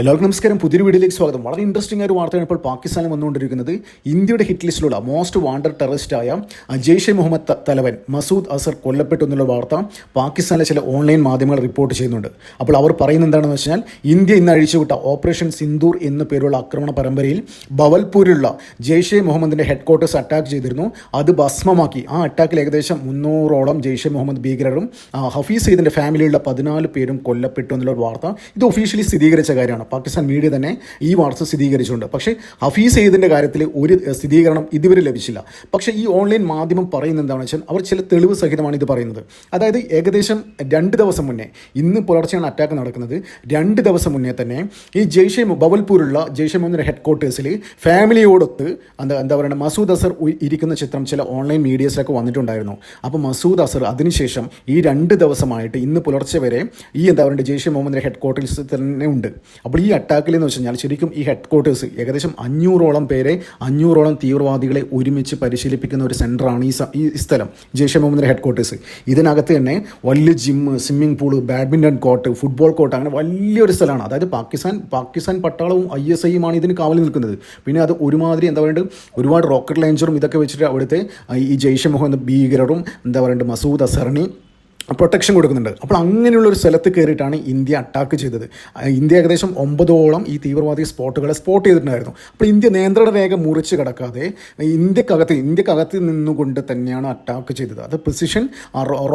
എല്ലാവർക്കും നമസ്കാരം. പുതിയൊരു വീഡിയോയിലേക്ക് സ്വാഗതം. വളരെ ഇൻട്രസ്റ്റിംഗ് ഒരു വാർത്തയാണ് ഇപ്പോൾ പാകിസ്ഥാനിൽ വന്നുകൊണ്ടിരിക്കുന്നത്. ഇന്ത്യയുടെ ഹിറ്റ് ലിസ്റ്റിലുള്ള മോസ്റ്റ് വാണ്ടഡ് ടെററിസ്റ്റായ ജെയ്ഷെ മുഹമ്മദ് തലവൻ മസൂദ് അസർ കൊല്ലപ്പെട്ടു എന്നുള്ള വാർത്ത പാകിസ്ഥാനിലെ ചില ഓൺലൈൻ മാധ്യമങ്ങൾ റിപ്പോർട്ട് ചെയ്യുന്നുണ്ട്. അപ്പോൾ അവർ പറയുന്നത് എന്താണെന്ന് വെച്ചാൽ ഇന്ത്യ ഇന്ന് അഴിച്ചുവിട്ട ഓപ്പറേഷൻ സിന്ദൂർ എന്ന പേരുള്ള ആക്രമണ പരമ്പരയിൽ ബവൽപൂരിലുള്ള ജെയ്ഷെ മുഹമ്മദിന്റെ ഹെഡ് ക്വാർട്ടേഴ്സ് അറ്റാക്ക് ചെയ്തിരുന്നു. അത് ഭസ്മമാക്കി. ആ അറ്റാക്കിൽ ഏകദേശം മുന്നൂറോളം ജെയ്ഷെ മുഹമ്മദ് ഭീകരരും ഹഫീസ് സെയ്ദിന്റെ ഫാമിലിയുള്ള പതിനാല് പേരും കൊല്ലപ്പെട്ടു എന്നുള്ള വാർത്ത. ഇത് ഒഫീഷ്യലി സ്ഥിരീകരിച്ച കാര്യമാണ്. പാകിസ്ഥാൻ മീഡിയ തന്നെ ഈ വാർത്ത സ്ഥിരീകരിച്ചിട്ടുണ്ട്. പക്ഷേ ഹഫീസ് സെയ്ദിന്റെ കാര്യത്തിൽ ഒരു സ്ഥിരീകരണം ഇതുവരെ ലഭിച്ചില്ല. പക്ഷേ ഈ ഓൺലൈൻ മാധ്യമം പറയുന്നത് എന്താണെന്ന് വെച്ചാൽ അവർ ചില തെളിവ് സഹിതമാണ് ഇത് പറയുന്നത്. അതായത് ഏകദേശം രണ്ട് ദിവസം മുന്നേ ഇന്ന് പുലർച്ചെയാണ് അറ്റാക്ക് നടക്കുന്നത്. രണ്ട് ദിവസം മുന്നേ തന്നെ ഈ ജെയ്ഷെ ബവൽപൂരുള്ള ജെയ്ഷെ മുഹമ്മദിന്റെ ഹെഡ് ക്വാർട്ടേഴ്സിൽ ഫാമിലിയോടൊത്ത് എന്താ എന്താ പറയുക മസൂദ് അസർ ഇരിക്കുന്ന ചിത്രം ചില ഓൺലൈൻ മീഡിയസിലൊക്കെ വന്നിട്ടുണ്ടായിരുന്നു. അപ്പോൾ മസൂദ് അസർ അതിനുശേഷം ഈ രണ്ട് ദിവസമായിട്ട് ഇന്ന് പുലർച്ചെ വരെ ഈ എന്താ പറയുക ജെയ്ഷെ മുഹമ്മദിന്റെ ഹെഡ് ക്വാർട്ടേഴ്സ് തന്നെ ഉണ്ട്. അപ്പോൾ ഈ അറ്റാക്കിൽ എന്ന് വെച്ചാൽ ശരിക്കും ഈ ഹെഡ് ക്വാർട്ടേഴ്സ് ഏകദേശം അഞ്ഞൂറോളം പേരെ അഞ്ഞൂറോളം തീവ്രവാദികളെ ഒരുമിച്ച് പരിശീലിപ്പിക്കുന്ന ഒരു സെന്ററാണ് ഈ ഈ സ്ഥലം ജെയ്ഷെ മുഹമ്മദിന്റെ ഹെഡ് ക്വാർട്ടേഴ്സ് ഇതിനകത്ത് തന്നെ വലിയ gym swimming pool badminton court football court അങ്ങനെ വലിയൊരു സ്ഥലമാണ്. അതായത് പാകിസ്ഥാൻ പാകിസ്ഥാൻ പട്ടാളവും ഐ എസ് ഐയുമാണ് ഇതിന് കാവൽ നിൽക്കുന്നത്. പിന്നെ അത് ഒരുമാതിരി എന്താ പറയുക ഒരുപാട് റോക്കറ്റ് ലോഞ്ചറും ഇതൊക്കെ വെച്ചിട്ട് അവിടുത്തെ ഈ ജെയ്ഷെ മുഹമ്മദ് ഭീകരരും എന്താ പറയുക മസൂദ് അസറിനി പ്രൊട്ടക്ഷൻ കൊടുക്കുന്നുണ്ട്. അപ്പോൾ അങ്ങനെയുള്ള ഒരു സ്ഥലത്ത് കയറിയിട്ടാണ് ഇന്ത്യ അറ്റാക്ക് ചെയ്തത്. ഇന്ത്യ ഏകദേശം ഒമ്പതോളം ഈ തീവ്രവാദി സ്പോട്ടുകളെ സ്പോട്ട് ചെയ്തിട്ടുണ്ടായിരുന്നു. അപ്പോൾ ഇന്ത്യ നിയന്ത്രണ രേഖ മുറിച്ച് കടക്കാതെ ഇന്ത്യക്കകത്ത് ഇന്ത്യക്കകത്ത് നിന്നുകൊണ്ട് തന്നെയാണ് അറ്റാക്ക് ചെയ്തത്. അത് പ്രിസിഷൻ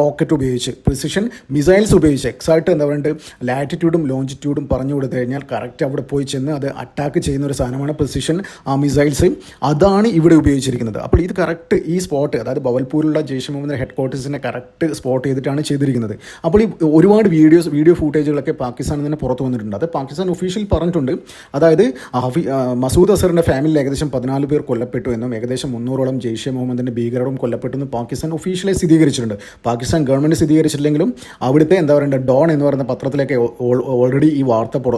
റോക്കറ്റ് ഉപയോഗിച്ച് പ്രിസിഷൻ മിസൈൽസ് ഉപയോഗിച്ച് എക്സാക്ട് എന്താ പറയുക ലാറ്റിറ്റ്യൂഡും ലോഞ്ചിറ്റ്യൂഡും പറഞ്ഞു കൊടുത്തു കഴിഞ്ഞാൽ കറക്റ്റ് അവിടെ പോയി ചെന്ന് അത് അറ്റാക്ക് ചെയ്യുന്ന ഒരു സാധനമാണ് പ്രിസിഷൻ ആ മിസൈൽസ് അതാണ് ഇവിടെ ഉപയോഗിച്ചിരിക്കുന്നത്. അപ്പോൾ ഇത് കറക്റ്റ് ഈ സ്പോട്ട് അതായത് ബവൽപൂരിലുള്ള ജയ്ഷെ മുഹമ്മദ് ഹെഡ് ക്വാർട്ടേഴ്സിനെ കറക്റ്റ് സ്പോട്ട് ചെയ്തിട്ടാണ് ചെയ്തിരിക്കുന്നത്. അപ്പോൾ ഈ ഒരുപാട് വീഡിയോസ് വീഡിയോ ഫൂട്ടേജുകളൊക്കെ പാകിസ്ഥാനിൽ നിന്ന് പുറത്തു വന്നിട്ടുണ്ട്. അത് പാകിസ്ഥാൻ ഒഫീഷ്യൽ പറഞ്ഞിട്ടുണ്ട്. അതായത് ഹഫി മസൂദ് അസറിന്റെ ഫാമിലിയിൽ ഏകദേശം പതിനാല് പേർ കൊല്ലപ്പെട്ടു എന്നും ഏകദേശം മുന്നൂറോളം ജെയ്ഷെ മുഹമ്മദിന്റെ ഭീകരരും കൊല്ലപ്പെട്ടു എന്ന് പാകിസ്ഥാൻ ഒഫീഷ്യലെ സ്ഥിരീകരിച്ചിട്ടുണ്ട്. പാകിസ്ഥാൻ ഗവൺമെന്റ് സ്ഥിരീകരിച്ചില്ലെങ്കിലും അവിടുത്തെ എന്താ പറയുക ഡോൺ എന്ന് പറയുന്ന പത്രത്തിലൊക്കെ ഓൾറെഡി ഈ വാർത്ത പുറ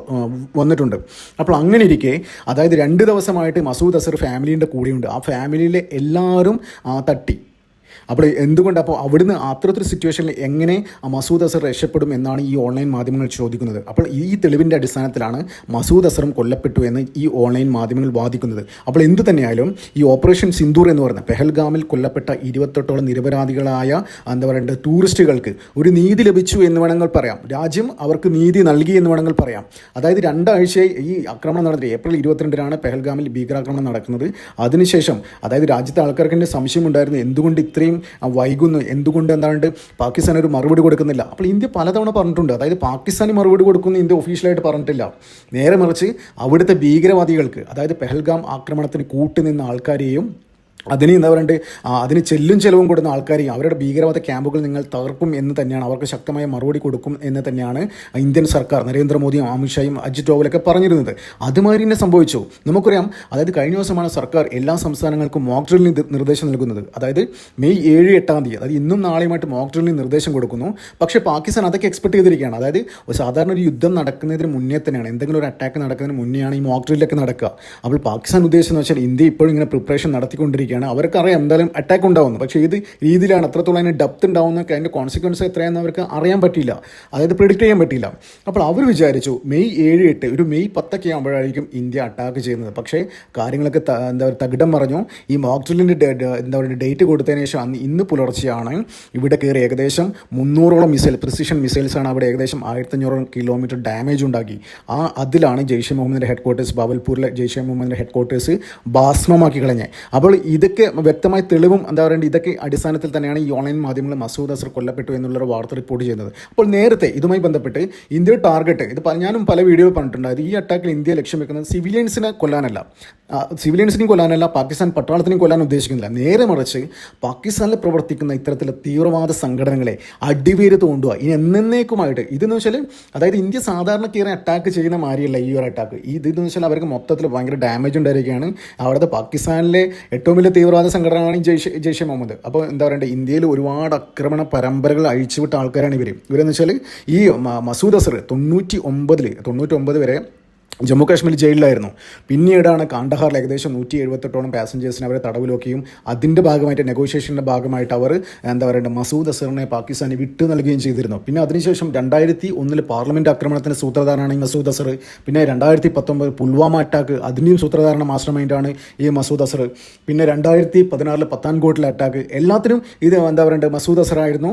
വന്നിട്ടുണ്ട്. അപ്പോൾ അങ്ങനെ ഇരിക്കെ അതായത് രണ്ട് ദിവസമായിട്ട് മസൂദ് അസർ ഫാമിലിന്റെ കൂടെയുണ്ട്. ആ ഫാമിലിയിലെ എല്ലാവരും തട്ടി. അപ്പോൾ എന്തുകൊണ്ട് അപ്പോൾ അവിടുന്ന് അത്തരത്തിലൊരു സിറ്റുവേഷനിൽ എങ്ങനെ മസൂദ് അസർ രക്ഷപ്പെടും എന്നാണ് ഈ ഓൺലൈൻ മാധ്യമങ്ങൾ ചോദിക്കുന്നത്? അപ്പോൾ ഈ തെളിവിന്റെ അടിസ്ഥാനത്തിലാണ് മസൂദ് അസറും കൊല്ലപ്പെട്ടു എന്ന് ഈ ഓൺലൈൻ മാധ്യമങ്ങൾ വാദിക്കുന്നത്. അപ്പോൾ എന്തു തന്നെയായാലും ഈ ഓപ്പറേഷൻ സിന്ദൂർ എന്ന് പറയുന്ന പെഹൽഗാമിൽ കൊല്ലപ്പെട്ട ഇരുപത്തെട്ടോളം നിരപരാധികളായ എന്താ പറയുക ടൂറിസ്റ്റുകൾക്ക് ഒരു നീതി ലഭിച്ചു എന്ന് വേണമെങ്കിൽ പറയാം. രാജ്യം അവർക്ക് നീതി നൽകി എന്ന് വേണമെങ്കിൽ പറയാം. അതായത് രണ്ടാഴ്ചയായി ഈ ആക്രമണം നടന്നത് ഏപ്രിൽ ഇരുപത്തിരണ്ടിനാണ് പെഹൽഗാമിൽ ഭീകരാക്രമണം നടക്കുന്നത്. അതിനുശേഷം അതായത് രാജ്യത്തെ ആൾക്കാർക്ക് സംശയമുണ്ടായിരുന്നു എന്തുകൊണ്ട് ഇത്രയും വൈകുന്നു എന്തുകൊണ്ട് എന്താണ്ട് പാകിസ്ഥാൻ ഒരു മറുപടി കൊടുക്കുന്നില്ല. അപ്പോൾ ഇന്ത്യ പലതവണ പറഞ്ഞിട്ടുണ്ട്. അതായത് പാകിസ്ഥാന് മറുപടി കൊടുക്കുന്നു ഇന്ത്യ ഒഫീഷ്യലായിട്ട് പറഞ്ഞിട്ടില്ല. നേരെ മറിച്ച് അവിടുത്തെ ഭീകരവാദികൾക്ക് അതായത് പെഹൽഗാം ആക്രമണത്തിന് കൂട്ടുനിന്ന ആൾക്കാരെയും അതിന് എന്താ പറയുക അതിന് ചെല്ലും ചെലവും കൊടുക്കുന്ന ആൾക്കാരെയും അവരുടെ ഭീകരവാദ ക്യാമ്പുകൾ നിങ്ങൾ തകർക്കും എന്ന് തന്നെയാണ്. അവർക്ക് ശക്തമായ മറുപടി കൊടുക്കും എന്ന് തന്നെയാണ് ഇന്ത്യൻ സർക്കാർ നരേന്ദ്രമോദിയും അമിത്ഷായും അജിത് ഡോവലൊക്കെ പറഞ്ഞിരുന്നത്. അതുമാതിരി തന്നെ സംഭവിച്ചു. നമുക്കറിയാം അതായത് കഴിഞ്ഞ ദിവസമാണ് സർക്കാർ എല്ലാ സംസ്ഥാനങ്ങൾക്കും മോക്ക് ഡ്രില്ലിന് നിർദ്ദേശം നൽകുന്നത്. അതായത് മെയ് ഏഴ് എട്ടാം തീയതി അതായത് ഇന്നും നാളെയുമായിട്ട് മോക്ക് ഡ്രില്ലിന് നിർദ്ദേശം കൊടുക്കുന്നു. പക്ഷേ പാകിസ്ഥാൻ അതൊക്കെ എക്സ്പെക്ട് ചെയ്തിരിക്കുകയാണ്. അതായത് സാധാരണ ഒരു യുദ്ധം നടക്കുന്നതിന് മുന്നേ തന്നെയാണ് എന്തെങ്കിലും ഒരു അറ്റാക്ക് നടക്കുന്നതിന് മുന്നെയാണ് ഈ മോക്ക് ഡ്രില്ലൊക്കെ നടക്കുക. അപ്പോൾ പാകിസ്ഥാൻ ഉദ്ദേശം എന്ന് വെച്ചാൽ ഇന്ത്യ ഇപ്പോഴും ഇങ്ങനെ പ്രിപ്പറേഷൻ നടത്തിക്കൊണ്ടിരിക്കുകയാണ് അവർക്കറിയാം എന്തായാലും അറ്റാക്ക് ഉണ്ടാവുന്നു പക്ഷേ ഏത് രീതിയിലാണ് എത്രത്തോളം അതിന് ഡെപ്ത് ഉണ്ടാവുന്നൊക്കെ അതിന്റെ കോൺസിക്വൻസ് എത്രയാണെന്ന് അവർക്ക് അറിയാൻ പറ്റില്ല അതായത് പ്രിഡിക്റ്റ് ചെയ്യാൻ പറ്റില്ല അപ്പോൾ അവർ വിചാരിച്ചു മെയ് ഏഴ് എട്ട് ഒരു മെയ് പത്തൊക്കെ ആകുമ്പോഴായിരിക്കും ഇന്ത്യ അറ്റാക്ക് ചെയ്യുന്നത്. പക്ഷേ കാര്യങ്ങളൊക്കെ എന്താ പറയുക തകിടം പറഞ്ഞു ഈ മോക്ക് ഡ്രില്ലിന്റെ എന്താ പറയുക ഡേറ്റ് കൊടുത്തതിന് ശേഷം അന്ന് ഇന്ന് പുലർച്ചെയാണ്. ഇവിടെ കയറി ഏകദേശം മുന്നൂറോളം മിസൈൽ പ്രിസിഷൻ മിസൈൽസാണ് അവിടെ ഏകദേശം ആയിരത്തഞ്ഞൂറോളം കിലോമീറ്റർ ഡാമേജ് ഉണ്ടാക്കി. ആ അതിലാണ് ജെയ്ഷെ മുഹമ്മദിന്റെ ഹെഡ് ക്വാർട്ടേഴ്സ് ബാബൽപൂരിലെ ജെയ്ഷെ മുഹമ്മദിന്റെ ഹെഡ് ക്വാർട്ടേഴ്സ് ഭാസ്മമാക്കി കളഞ്ഞത്. അപ്പോൾ ഇതൊക്കെ വ്യക്തമായ തെളിവും എന്താ പറയുക ഇതൊക്കെ അടിസ്ഥാനത്തിൽ തന്നെയാണ് ഈ ഓൺലൈൻ മാധ്യമങ്ങൾ മസൂദ് അസർ കൊല്ലപ്പെട്ടു എന്നുള്ളൊരു വാർത്ത റിപ്പോർട്ട് ചെയ്യുന്നത്. അപ്പോൾ നേരത്തെ ഇതുമായി ബന്ധപ്പെട്ട് ഇന്ത്യയുടെ ടാർഗറ്റ് ഇത് ഞാനും പല വീഡിയോയിൽ പറഞ്ഞിട്ടുണ്ട് ഈ അറ്റാക്കിൽ ഇന്ത്യ ലക്ഷ്യം വെക്കുന്നത് സിവിലിയൻസിനെ കൊല്ലാനല്ല. സിവിലിയൻസിനെയും കൊല്ലാനല്ല പാകിസ്ഥാൻ പട്ടാളത്തിനെയും കൊല്ലാൻ ഉദ്ദേശിക്കുന്നില്ല. നേരെ മറിച്ച് പാകിസ്ഥാനിൽ പ്രവർത്തിക്കുന്ന ഇത്തരത്തിലുള്ള തീവ്രവാദ സംഘടനകളെ അടിവേര് തോണ്ടുക ഇനി എന്നേക്കുമായിട്ട് ഇതെന്ന് വെച്ചാൽ അതായത് ഇന്ത്യ സാധാരണ കയറി അറ്റാക്ക് ചെയ്യുന്ന മാതിരിയല്ല ഈ ഒരു അറ്റാക്ക് ഇതെന്ന് വെച്ചാൽ അവർക്ക് മൊത്തത്തിൽ ഭയങ്കര ഡാമേജ് ഉണ്ടായിരിക്കുകയാണ്. അവിടുത്തെ പാകിസ്ഥാനിലെ ഏറ്റവും വലിയ തീവ്രവാദ സംഘടനയാണ് ജയ്ഷെ ജയ്ഷെ മുഹമ്മദ്. അപ്പോൾ എന്താ പറയണ്ടേ ഇന്ത്യയിൽ ഒരുപാട് ആക്രമണ പരമ്പരകൾ അഴിച്ചുവിട്ട ആൾക്കാരാണ് ഇവർ ഇവരെന്ന് വെച്ചാൽ ഈ മസൂദ് അസർ തൊണ്ണൂറ്റി ഒമ്പതിൽ തൊണ്ണൂറ്റി ഒമ്പത് വരെ ജമ്മു കാശ്മീർ ജയിലിലായിരുന്നു. പിന്നീടാണ് കാണ്ടഹാറിൽ ഏകദേശം നൂറ്റി എഴുപത്തെട്ടോളം പാസഞ്ചേഴ്സിനെ അവരെ തടവിലാക്കുകയും അതിന്റെ ഭാഗമായിട്ട് നെഗോഷിയേഷന്റെ ഭാഗമായിട്ട് അവർ എന്താ പറയുക മസൂദ് അസറിനെ പാകിസ്ഥാന് വിട്ടു നൽകുകയും ചെയ്തിരുന്നു. പിന്നെ അതിനുശേഷം രണ്ടായിരത്തി ഒന്നിൽ പാർലമെന്റ് ആക്രമണത്തിന് സൂത്രധാരനാണ് ഈ മസൂദ് അസർ പിന്നെ രണ്ടായിരത്തി പത്തൊമ്പത് പുൽവാമ അറ്റാക്ക് അതിന്റെയും സൂത്രധാരണ മാസ്റ്റർ മൈൻഡാണ് ഈ മസൂദ് അസർ പിന്നെ രണ്ടായിരത്തി പതിനാറിൽ പത്താൻകോട്ടിലെ അറ്റാക്ക് എല്ലാത്തിനും ഇത് എന്താ പറയുക മസൂദ് അസറായിരുന്നു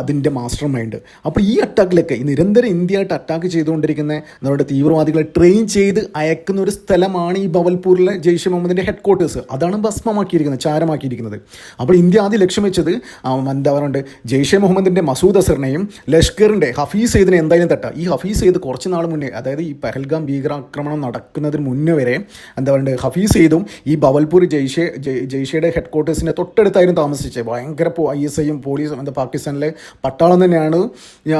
അതിന്റെ മാസ്റ്റർ മൈൻഡ് അപ്പോൾ ഈ അറ്റാക്കിലൊക്കെ നിരന്തരം ഇന്ത്യയായിട്ട് അറ്റാക്ക് ചെയ്തുകൊണ്ടിരിക്കുന്ന നമ്മുടെ തീവ്രവാദികളെ ട്രെയിൻ ചെയ്ത് അയക്കുന്ന ഒരു സ്ഥലമാണ് ഈ ബവൽപൂരിലെ ജെയ്ഷെ മുഹമ്മദിന്റെ ഹെഡ് ക്വാർട്ടേഴ്സ് അതാണ് ഭസ്മമാക്കിയിരിക്കുന്നത് ചാരമാക്കിയിരിക്കുന്നത്. അപ്പോൾ ഇന്ത്യ ആദ്യം ലക്ഷ്യം വെച്ചത് എന്താ പറയുക ജെയ്ഷെ മുഹമ്മദിന്റെ മസൂദ് അസറിനെയും ലഷ്കറിന്റെ ഹഫീസ് സെയ്ദിനെ എന്തായാലും തട്ട. ഈ ഹഫീസ് സെയ്ദ് കുറച്ച് നാൾ മുന്നേ അതായത് ഈ പഹൽഗാം ഭീകരാക്രമണം നടക്കുന്നതിന് മുന്നേ വരെ എന്താ പറയുക ഹഫീസ് സെയ്ദും ഈ ബവൽപൂർ ജെയ്ഷെ ജയ്- ജെയ്ഷയുടെ ഹെഡ് ക്വാർട്ടേഴ്സിന്റെ തൊട്ടടുത്തായിരുന്നു താമസിച്ചത്. ഭയങ്കര ഐ എസ് ഐയും പോലീസും എന്താ പാകിസ്ഥാനിലെ പട്ടാളം തന്നെയാണ്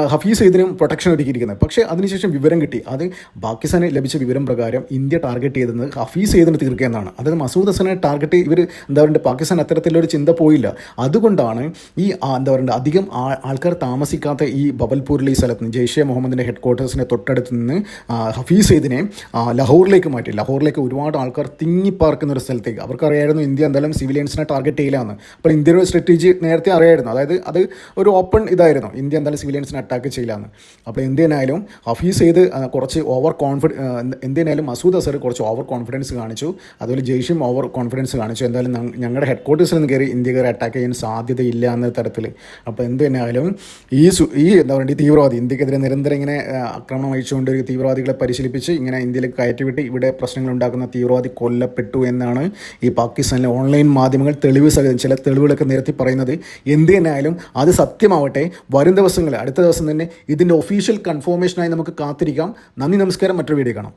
ഹഫീസ് സെയ്ദിനും പ്രൊട്ടക്ഷൻ ഒരുക്കിയിരിക്കുന്നത്. പക്ഷേ അതിനുശേഷം വിവരം കിട്ടി. അത് പാകിസ്ഥാന് ലഭിച്ച വിവരം പ്രകാരം ഇന്ത്യ ടാർഗറ്റ് ചെയ്തത് ഹഫീസ് ചെയ്തിന് തീർക്കുക എന്നാണ്. അതായത് മസൂദ് ഹസനെ ടാർഗറ്റ് ഇവർ എന്താ പറയുക പാകിസ്ഥാൻ അത്തരത്തിലൊരു ചിന്ത പോയില്ല. അതുകൊണ്ടാണ് ഈ എന്താ പറയുക അധികം ആൾക്കാർ താമസിക്കാത്ത ഈ ബബൽപൂരിലെ ഈ സ്ഥലത്ത് നിന്ന് ജെയ്ഷെ മുഹമ്മദിന്റെ ഹെഡ് ക്വാർട്ടേഴ്സിനെ തൊട്ടടുത്ത് നിന്ന് ഹഫീസ് സെയ്ദിനെ ലഹോറിലേക്ക് മാറ്റി. ലഹോറിലേക്ക് ഒരുപാട് ആൾക്കാർ തിങ്ങിപ്പാർക്കുന്ന ഒരു സ്ഥലത്തേക്ക്. അവർക്കറിയായിരുന്നു ഇന്ത്യ എന്തായാലും സിവിലിയൻസിനെ ടാർഗറ്റ് ചെയ്യില്ലാന്ന് അപ്പോൾ ഇന്ത്യയുടെ സ്ട്രാറ്റജി നേരത്തെ അറിയായിരുന്നു. അതായത് അത് ഒരു ഓപ്പൺ ഇതായിരുന്നു. ഇന്ത്യ എന്തായാലും സിവിലിയൻസിനെ അറ്റാക്ക് ചെയ്യില്ലാന്ന് അപ്പോൾ എന്തിനായാലും ഹഫീസ് ചെയ്ത് കുറച്ച് ഓവർ കോൺഫിഡ എന്തിനായാലും മസൂദ് അസർ കുറച്ച് ഓവർ കോൺഫിഡൻസ് കാണിച്ചു. അതുപോലെ ജെയ്ഷും ഓവർ കോൺഫിഡൻസ് കാണിച്ചു. എന്തായാലും ഞങ്ങളുടെ ഹെഡ് ക്വാർട്ടേഴ്സിൽ നിന്ന് കയറി ഇന്ത്യക്കാരെ അറ്റാക്ക് ചെയ്യാൻ സാധ്യതയില്ല എന്ന തരത്തിൽ അപ്പോൾ എന്ത് തന്നെയായാലും ഈ ഈ എന്താ പറയുക ഈ തീവ്രവാദി ഇന്ത്യക്കെതിരെ നിരന്തരം ഇങ്ങനെ ആക്രമണം അയച്ചുകൊണ്ട് തീവ്രവാദികളെ പരിശീലിപ്പിച്ച് ഇങ്ങനെ ഇന്ത്യയിലേക്ക് കയറ്റിവിട്ട് ഇവിടെ പ്രശ്നങ്ങൾ ഉണ്ടാക്കുന്ന തീവ്രവാദി കൊല്ലപ്പെട്ടു എന്നാണ് ഈ പാകിസ്ഥാനിലെ ഓൺലൈൻ മാധ്യമങ്ങൾ തെളിവ് സഹിതം ചില തെളിവുകളൊക്കെ നിരത്തി പറയുന്നത്. എന്ത് തന്നെയായാലും അത് സത്യമാവട്ടെ. വരും ദിവസങ്ങളിൽ അടുത്ത ദിവസം തന്നെ ഇതിന്റെ ഒഫീഷ്യൽ കൺഫോർമേഷനായി നമുക്ക് കാത്തിരിക്കാം. നന്ദി നമസ്കാരം. മറ്റൊരു വീഡിയോ കാണാം.